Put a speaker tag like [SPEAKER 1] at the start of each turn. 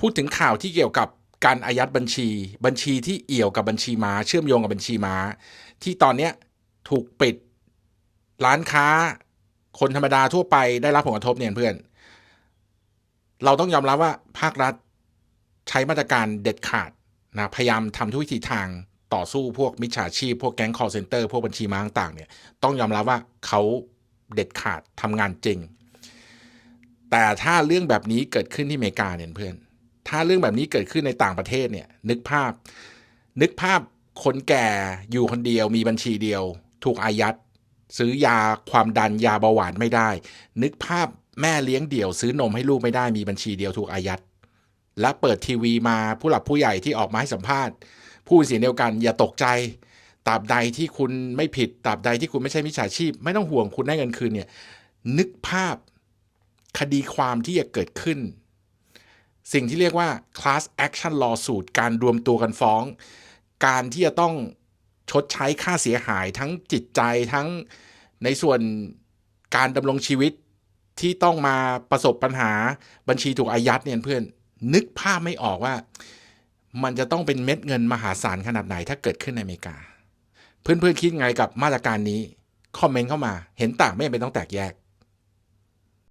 [SPEAKER 1] พูดถึงข่าวที่เกี่ยวกับการอายัดบัญชี บัญชีที่เอี่ยวกับบัญชีม้า เชื่อมโยงกับบัญชีม้า ที่ตอนเนี้ถูกปิดร้านค้า คนธรรมดาทั่วไปได้รับผลกระทบเนี่ยเพื่อน เราต้องยอมรับว่าภาครัฐใช้มาตรการเด็ดขาดนะพยายามทำทุกวิถีทางต่อสู้พวกมิจฉาชีพ พวกแก๊ง call center พวกบัญชีม้าต่างเนี่ยต้องยอมรับว่าเขาเด็ดขาดทำงานจริง แต่ถ้าเรื่องแบบนี้เกิดขึ้นที่อเมริกาเนี่ยเพื่อน ถ้าเรื่องแบบนี้เกิดขึ้นในต่างประเทศเนี่ย นึกภาพ นึกภาพคนแก่อยู่คนเดียว มีบัญชีเดียว ถูกอายัด ซื้อยาความดันยาเบาหวานไม่ได้ นึกภาพแม่เลี้ยงเดี่ยว ซื้อนมให้ลูกไม่ได้มีบัญชีเดียวถูกอายัด และเปิดทีวีมาผู้หลักผู้ใหญ่ที่ออกมาให้สัมภาษณ์พูดเสียงเดียวกันอย่าตกใจตราบใดที่คุณไม่ผิดตราบใดที่คุณไม่ใช่มิจฉาชีพ ไม่ต้องห่วงคุณได้เงินคืนเนี่ยนึกภาพคดีความที่จะเกิดขึ้น สิ่งที่เรียกว่า class action lawsuit การรวมตัวกันฟ้อง การที่จะต้องชดใช้ค่าเสียหายทั้งจิตใจทั้งในส่วนการดำรงชีวิตที่ต้องมาประสบปัญหาบัญชีถูกอายัดเนี่ยเพื่อน นึกภาพไม่ออกว่า มันจะต้องเป็นเม็ดเงินมหาศาลขนาดไหนถ้าเกิดขึ้นในอเมริกา เพื่อนๆคิดไงกับมาตรการนี้ คอมเมนต์เข้ามา เห็นต่างไม่เป็นต้องแตกแยก